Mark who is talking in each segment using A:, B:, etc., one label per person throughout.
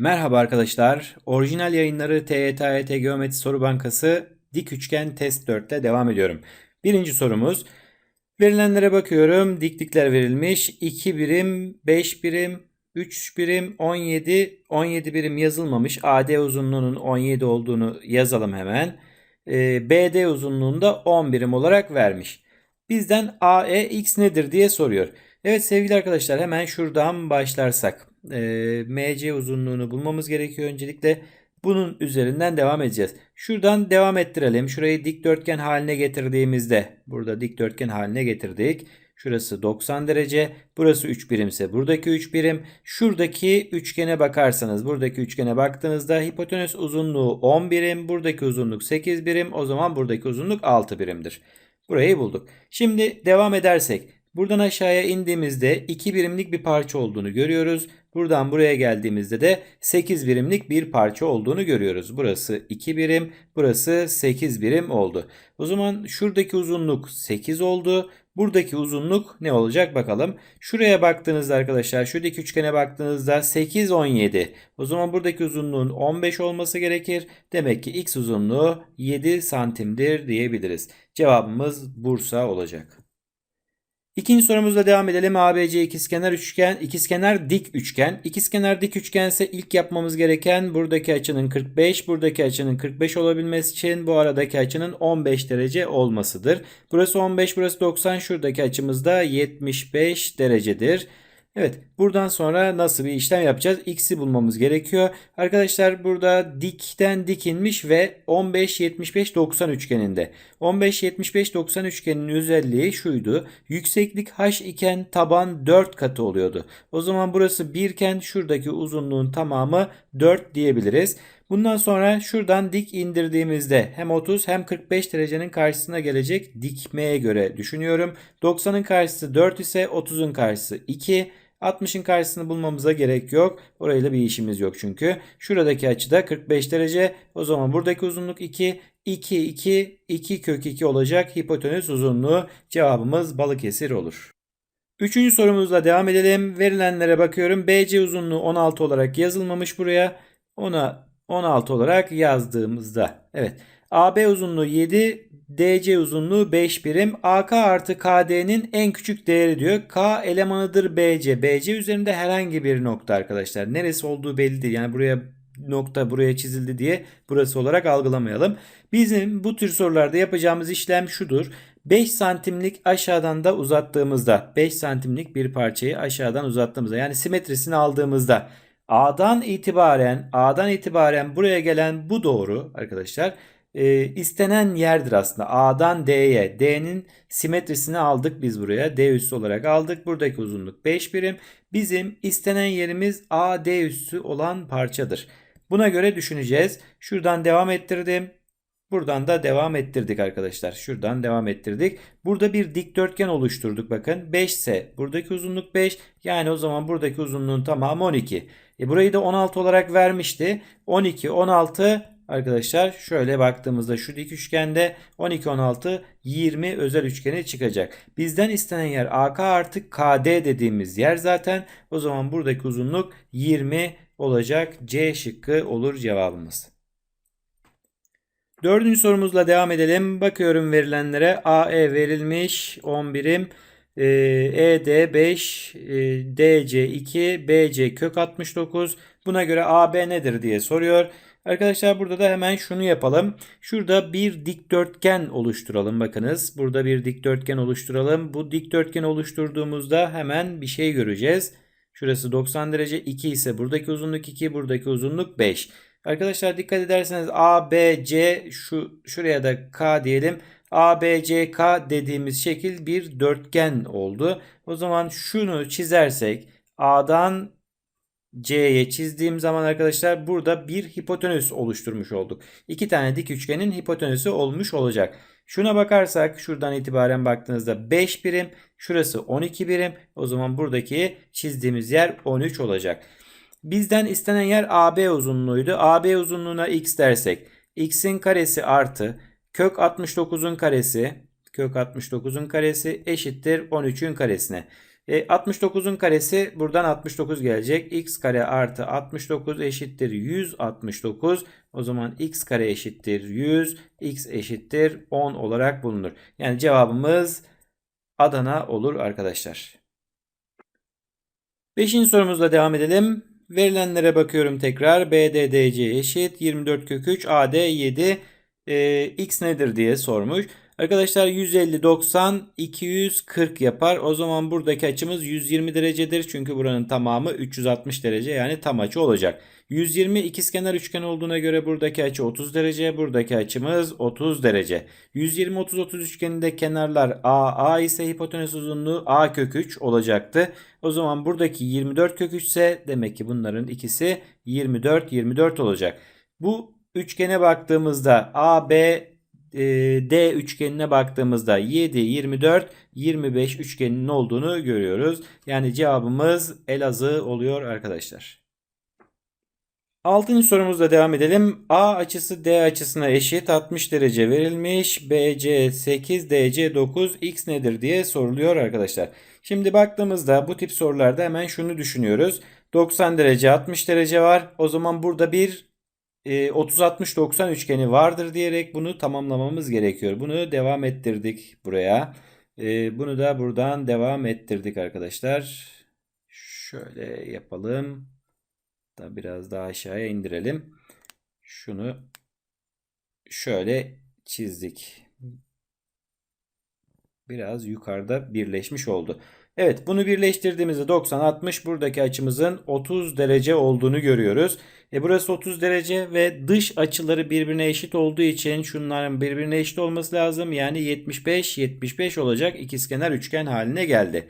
A: Merhaba arkadaşlar. Orijinal yayınları TYT AYT Geometri Soru Bankası dik üçgen test 4'te devam ediyorum. Birinci sorumuz. Verilenlere bakıyorum. Diklikler verilmiş. 2 birim, 5 birim, 3 birim, 17, 17 birim yazılmamış. AD uzunluğunun 17 olduğunu yazalım hemen. Ee, BD uzunluğunda 10 birim olarak vermiş. Bizden AE x nedir diye soruyor. Evet sevgili arkadaşlar hemen şuradan başlarsak. Ee, MC uzunluğunu bulmamız gerekiyor öncelikle. Bunun üzerinden devam edeceğiz. Şuradan devam ettirelim. Şurayı dikdörtgen haline getirdiğimizde burada dikdörtgen haline getirdik. Şurası 90 derece. Burası 3 birimse buradaki 3 birim. Şuradaki üçgene bakarsanız buradaki üçgene baktığınızda hipotenüs uzunluğu 10 birim. Buradaki uzunluk 8 birim. O zaman buradaki uzunluk 6 birimdir. Burayı bulduk. Şimdi devam edersek buradan aşağıya indiğimizde 2 birimlik bir parça olduğunu görüyoruz. Buradan buraya geldiğimizde de 8 birimlik bir parça olduğunu görüyoruz. Burası 2 birim, burası 8 birim oldu. O zaman şuradaki uzunluk 8 oldu. Buradaki uzunluk ne olacak bakalım. Şuraya baktığınızda arkadaşlar şuradaki üçgene baktığınızda 8 17. O zaman buradaki uzunluğun 15 olması gerekir. Demek ki x uzunluğu 7 santimdir diyebiliriz. Cevabımız Bursa olacak. İkinci sorumuzla devam edelim. ABC ikizkenar üçgen, ikizkenar dik üçgen. İkizkenar dik üçgense ilk yapmamız gereken buradaki açının 45, buradaki açının 45 olabilmesi için bu aradaki açının 15 derece olmasıdır. Burası 15, burası 90, şuradaki açımız da 75 derecedir. Evet buradan sonra nasıl bir işlem yapacağız? X'i bulmamız gerekiyor. Arkadaşlar burada dikten dik inmiş ve 15 75 90 üçgeninde. 15 75 90 üçgeninin özelliği şuydu. Yükseklik h iken taban 4 katı oluyordu. O zaman burası 1 iken şuradaki uzunluğun tamamı 4 diyebiliriz. Bundan sonra şuradan dik indirdiğimizde hem 30 hem 45 derecenin karşısına gelecek dikmeye göre düşünüyorum. 90'ın karşısı 4 ise 30'un karşısı 2. 60'ın karşısını bulmamıza gerek yok. Orayla bir işimiz yok çünkü. Şuradaki açı da 45 derece. O zaman buradaki uzunluk 2. 2, 2, 2 kök 2 olacak hipotenüs uzunluğu. Cevabımız Balıkesir olur. Üçüncü sorumuzla devam edelim. Verilenlere bakıyorum. BC uzunluğu 16 olarak yazılmamış buraya. Ona 16 olarak yazdığımızda. Evet. AB uzunluğu 7, DC uzunluğu 5 birim. AK artı KD'nin en küçük değeri diyor. K elemanıdır BC. BC üzerinde herhangi bir nokta arkadaşlar. Neresi olduğu belli değil. Yani buraya nokta buraya çizildi diye burası olarak algılamayalım. Bizim bu tür sorularda yapacağımız işlem şudur. 5 santimlik aşağıdan da uzattığımızda 5 santimlik bir parçayı aşağıdan uzattığımızda yani simetrisini aldığımızda A'dan itibaren A'dan itibaren buraya gelen bu doğru arkadaşlar e, istenen yerdir aslında. A'dan D'ye. D'nin simetrisini aldık biz buraya. D üssü olarak aldık. Buradaki uzunluk 5 birim. Bizim istenen yerimiz A D üssü olan parçadır. Buna göre düşüneceğiz. Şuradan devam ettirdim. Buradan da devam ettirdik arkadaşlar. Şuradan devam ettirdik. Burada bir dikdörtgen oluşturduk bakın. 5 ise buradaki uzunluk 5. Yani o zaman buradaki uzunluğun tamamı 12. E burayı da 16 olarak vermişti. 12, 16 arkadaşlar şöyle baktığımızda şu dik üçgende 12, 16, 20 özel üçgeni çıkacak. Bizden istenen yer AK artı KD dediğimiz yer zaten. O zaman buradaki uzunluk 20 olacak. C şıkkı olur cevabımız. Dördüncü sorumuzla devam edelim. Bakıyorum verilenlere. AE verilmiş 10 birim. ED 5, DC 2, BC kök 69. Buna göre AB nedir diye soruyor. Arkadaşlar burada da hemen şunu yapalım. Şurada bir dikdörtgen oluşturalım. Bakınız burada bir dikdörtgen oluşturalım. Bu dikdörtgen oluşturduğumuzda hemen bir şey göreceğiz. Şurası 90 derece 2 ise buradaki uzunluk 2, buradaki uzunluk 5. Arkadaşlar dikkat ederseniz A, B, C şu şuraya da K diyelim. A, B, C, K dediğimiz şekil bir dörtgen oldu. O zaman şunu çizersek A'dan C'ye çizdiğim zaman arkadaşlar burada bir hipotenüs oluşturmuş olduk. İki tane dik üçgenin hipotenüsü olmuş olacak. Şuna bakarsak şuradan itibaren baktığınızda 5 birim. Şurası 12 birim. O zaman buradaki çizdiğimiz yer 13 olacak. Bizden istenen yer AB uzunluğuydu. AB uzunluğuna x dersek x'in karesi artı kök 69'un karesi kök 69'un karesi eşittir 13'ün karesine. E, 69'un karesi buradan 69 gelecek. x kare artı 69 eşittir 169. O zaman x kare eşittir 100. x eşittir 10 olarak bulunur. Yani cevabımız Adana olur arkadaşlar. Beşinci sorumuzla devam edelim. Verilenlere bakıyorum tekrar. BDDC eşit 24 kök 3 AD 7 e, x nedir diye sormuş. Arkadaşlar 150 90 240 yapar. O zaman buradaki açımız 120 derecedir. Çünkü buranın tamamı 360 derece yani tam açı olacak. 120 ikizkenar üçgen olduğuna göre buradaki açı 30 derece. Buradaki açımız 30 derece. 120 30 30 üçgeninde kenarlar A A ise hipotenüs uzunluğu A kök 3 olacaktı. O zaman buradaki 24 kök 3 ise demek ki bunların ikisi 24 24 olacak. Bu üçgene baktığımızda AB D üçgenine baktığımızda 7, 24, 25 üçgeninin olduğunu görüyoruz. Yani cevabımız Elazığ oluyor arkadaşlar. Altıncı sorumuzla devam edelim. A açısı D açısına eşit 60 derece verilmiş. BC 8, DC 9, X nedir diye soruluyor arkadaşlar. Şimdi baktığımızda bu tip sorularda hemen şunu düşünüyoruz. 90 derece 60 derece var. O zaman burada bir 30-60-90 üçgeni vardır diyerek bunu tamamlamamız gerekiyor. Bunu devam ettirdik buraya. E, bunu da buradan devam ettirdik arkadaşlar. Şöyle yapalım. Da biraz daha aşağıya indirelim. Şunu şöyle çizdik. Biraz yukarıda birleşmiş oldu. Evet bunu birleştirdiğimizde 90 60 buradaki açımızın 30 derece olduğunu görüyoruz. E burası 30 derece ve dış açıları birbirine eşit olduğu için şunların birbirine eşit olması lazım. Yani 75 75 olacak ikizkenar üçgen haline geldi.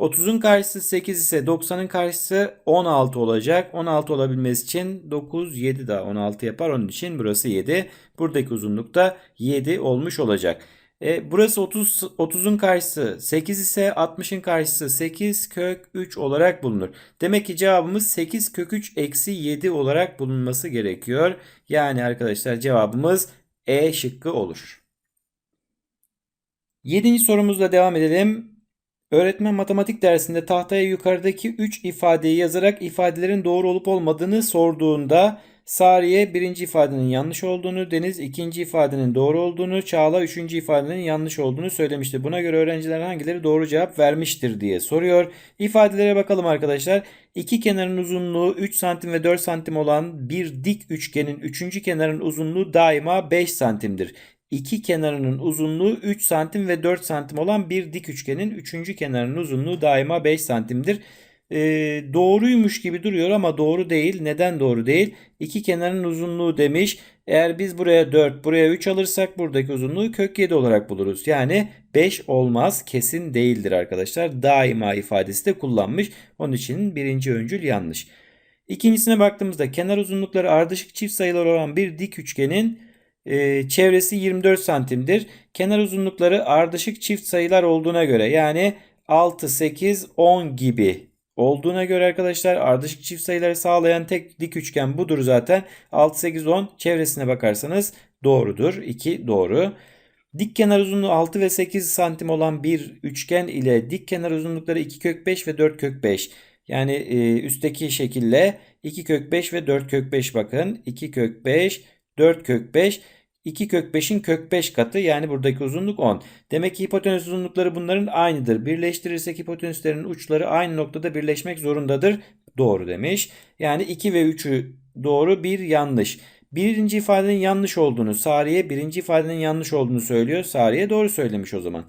A: 30'un karşısı 8 ise 90'ın karşısı 16 olacak. 16 olabilmesi için 9 7 daha 16 yapar. Onun için burası 7. Buradaki uzunluk da 7 olmuş olacak. E, burası 30 30'un karşısı 8 ise 60'ın karşısı 8 kök 3 olarak bulunur. Demek ki cevabımız 8 kök 3 eksi 7 olarak bulunması gerekiyor. Yani arkadaşlar cevabımız E şıkkı olur. Yedinci sorumuzla devam edelim. Öğretmen matematik dersinde tahtaya yukarıdaki 3 ifadeyi yazarak ifadelerin doğru olup olmadığını sorduğunda Sariye birinci ifadenin yanlış olduğunu, Deniz ikinci ifadenin doğru olduğunu, Çağla üçüncü ifadenin yanlış olduğunu söylemişti. Buna göre öğrenciler hangileri doğru cevap vermiştir diye soruyor. İfadelere bakalım arkadaşlar. İki kenarın uzunluğu 3 santim ve 4 santim olan bir dik üçgenin üçüncü kenarın uzunluğu daima 5 santimdir. İki kenarının uzunluğu 3 santim ve 4 santim olan bir dik üçgenin üçüncü kenarının uzunluğu daima 5 santimdir e, doğruymuş gibi duruyor ama doğru değil. Neden doğru değil? İki kenarın uzunluğu demiş. Eğer biz buraya 4, buraya 3 alırsak buradaki uzunluğu kök 7 olarak buluruz. Yani 5 olmaz kesin değildir arkadaşlar. Daima ifadesi de kullanmış. Onun için birinci öncül yanlış. İkincisine baktığımızda kenar uzunlukları ardışık çift sayılar olan bir dik üçgenin e, çevresi 24 santimdir. Kenar uzunlukları ardışık çift sayılar olduğuna göre yani 6, 8, 10 gibi olduğuna göre arkadaşlar ardışık çift sayıları sağlayan tek dik üçgen budur zaten. 6, 8, 10 çevresine bakarsanız doğrudur. 2 doğru. Dik kenar uzunluğu 6 ve 8 santim olan bir üçgen ile dik kenar uzunlukları 2 kök 5 ve 4 kök 5. Yani e, üstteki şekille 2 kök 5 ve 4 kök 5 bakın. 2 kök 5, 4 kök 5. 2 kök 5'in kök 5 katı yani buradaki uzunluk 10. Demek ki hipotenüs uzunlukları bunların aynıdır. Birleştirirsek hipotenüslerin uçları aynı noktada birleşmek zorundadır. Doğru demiş. Yani 2 ve 3'ü doğru bir yanlış. Birinci ifadenin yanlış olduğunu, Sariye birinci ifadenin yanlış olduğunu söylüyor. Sariye doğru söylemiş o zaman.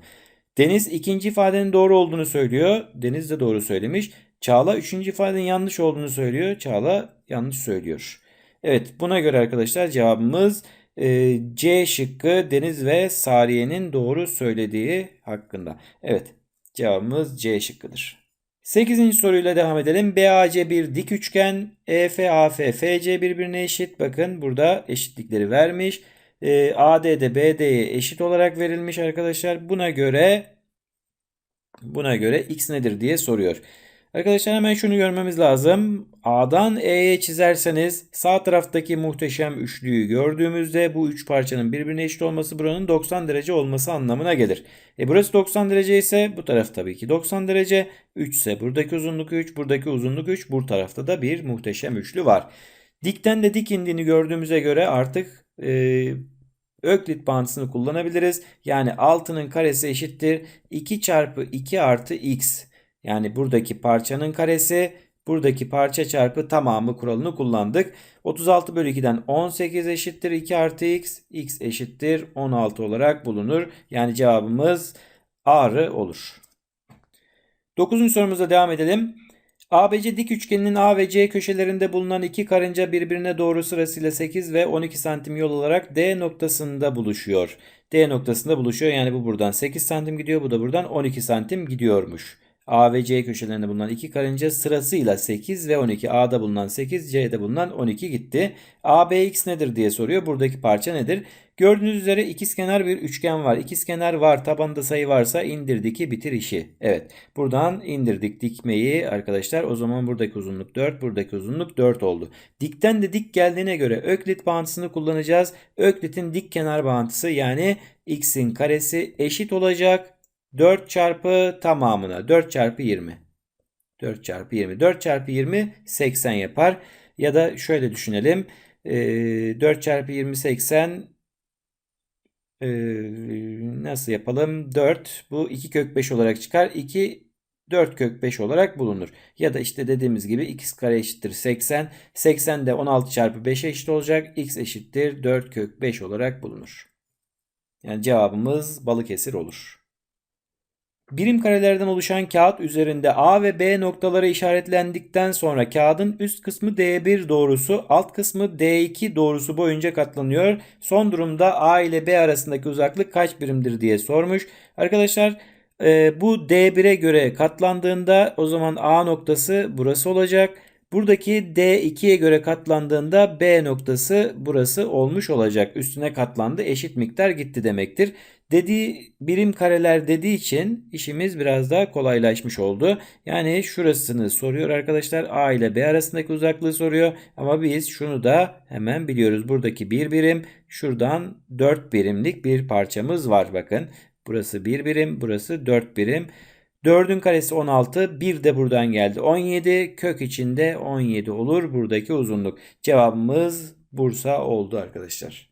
A: Deniz ikinci ifadenin doğru olduğunu söylüyor. Deniz de doğru söylemiş. Çağla üçüncü ifadenin yanlış olduğunu söylüyor. Çağla yanlış söylüyor. Evet buna göre arkadaşlar cevabımız ee, C şıkkı Deniz ve Sariye'nin doğru söylediği hakkında. Evet cevabımız C şıkkıdır. 8. soruyla devam edelim. BAC bir dik üçgen. EFAF FC birbirine eşit. Bakın burada eşitlikleri vermiş. E, AD de BD'ye eşit olarak verilmiş arkadaşlar. Buna göre buna göre x nedir diye soruyor. Arkadaşlar hemen şunu görmemiz lazım. A'dan E'ye çizerseniz sağ taraftaki muhteşem üçlüyü gördüğümüzde bu üç parçanın birbirine eşit olması buranın 90 derece olması anlamına gelir. E burası 90 derece ise bu taraf tabii ki 90 derece. 3 ise buradaki uzunluk 3, buradaki uzunluk 3. Bu tarafta da bir muhteşem üçlü var. Dikten de dik indiğini gördüğümüze göre artık e, Öklit bağıntısını kullanabiliriz. Yani 6'nın karesi eşittir 2 çarpı 2 artı x. Yani buradaki parçanın karesi buradaki parça çarpı tamamı kuralını kullandık. 36 bölü 2'den 18 eşittir 2 artı x. x eşittir 16 olarak bulunur. Yani cevabımız A'rı olur. 9. sorumuza devam edelim. ABC dik üçgeninin A ve C köşelerinde bulunan iki karınca birbirine doğru sırasıyla 8 ve 12 santim yol olarak D noktasında buluşuyor. D noktasında buluşuyor. Yani bu buradan 8 santim gidiyor. Bu da buradan 12 santim gidiyormuş. A ve C köşelerinde bulunan iki karınca sırasıyla 8 ve 12. A'da bulunan 8, C'de bulunan 12 gitti. ABX nedir diye soruyor. Buradaki parça nedir? Gördüğünüz üzere ikizkenar bir üçgen var. İkizkenar var. Tabanda sayı varsa indirdik bitir işi. Evet. Buradan indirdik dikmeyi arkadaşlar. O zaman buradaki uzunluk 4. Buradaki uzunluk 4 oldu. Dikten de dik geldiğine göre Öklit bağıntısını kullanacağız. Öklit'in dik kenar bağıntısı yani x'in karesi eşit olacak 4 çarpı tamamına 4 çarpı 20. 4 çarpı 20. 4 çarpı 20 80 yapar. Ya da şöyle düşünelim. 4 çarpı 20 80 nasıl yapalım? 4 bu 2 kök 5 olarak çıkar. 2 4 kök 5 olarak bulunur. Ya da işte dediğimiz gibi x kare eşittir 80. 80 de 16 çarpı 5'e eşit olacak. x eşittir 4 kök 5 olarak bulunur. Yani cevabımız Balıkesir olur. Birim karelerden oluşan kağıt üzerinde A ve B noktaları işaretlendikten sonra kağıdın üst kısmı D1 doğrusu, alt kısmı D2 doğrusu boyunca katlanıyor. Son durumda A ile B arasındaki uzaklık kaç birimdir diye sormuş. Arkadaşlar e, bu D1'e göre katlandığında o zaman A noktası burası olacak. Buradaki D2'ye göre katlandığında B noktası burası olmuş olacak. Üstüne katlandı eşit miktar gitti demektir. Dediği birim kareler dediği için işimiz biraz daha kolaylaşmış oldu. Yani şurasını soruyor arkadaşlar. A ile B arasındaki uzaklığı soruyor. Ama biz şunu da hemen biliyoruz. Buradaki bir birim şuradan 4 birimlik bir parçamız var. Bakın burası 1 birim burası 4 birim. 4'ün karesi 16. 1 de buradan geldi. 17. Kök içinde 17 olur buradaki uzunluk. Cevabımız Bursa oldu arkadaşlar.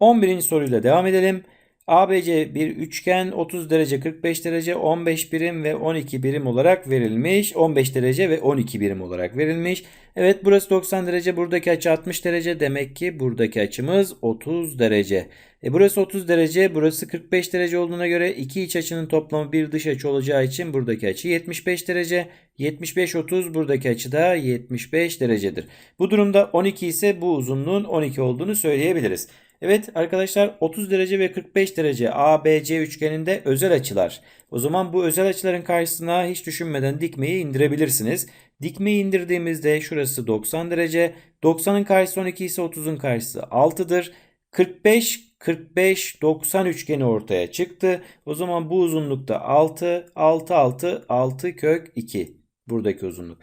A: 11. soruyla devam edelim. ABC bir üçgen 30 derece 45 derece 15 birim ve 12 birim olarak verilmiş. 15 derece ve 12 birim olarak verilmiş. Evet burası 90 derece buradaki açı 60 derece demek ki buradaki açımız 30 derece. E burası 30 derece burası 45 derece olduğuna göre iki iç açının toplamı bir dış açı olacağı için buradaki açı 75 derece. 75-30 buradaki açı da 75 derecedir. Bu durumda 12 ise bu uzunluğun 12 olduğunu söyleyebiliriz. Evet arkadaşlar 30 derece ve 45 derece ABC üçgeninde özel açılar. O zaman bu özel açıların karşısına hiç düşünmeden dikmeyi indirebilirsiniz. Dikmeyi indirdiğimizde şurası 90 derece. 90'ın karşısı 12 ise 30'un karşısı 6'dır. 45 45 90 üçgeni ortaya çıktı. O zaman bu uzunlukta 6 6 6 6 kök 2 buradaki uzunluk.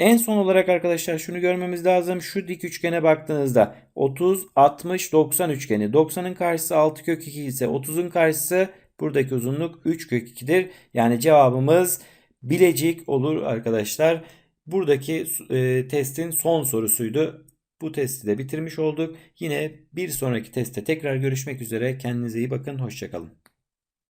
A: En son olarak arkadaşlar şunu görmemiz lazım. Şu dik üçgene baktığınızda 30, 60, 90 üçgeni. 90'ın karşısı 6 kök 2 ise 30'un karşısı buradaki uzunluk 3 kök 2'dir. Yani cevabımız Bilecik olur arkadaşlar. Buradaki e, testin son sorusuydu. Bu testi de bitirmiş olduk. Yine bir sonraki testte tekrar görüşmek üzere. Kendinize iyi bakın. Hoşçakalın.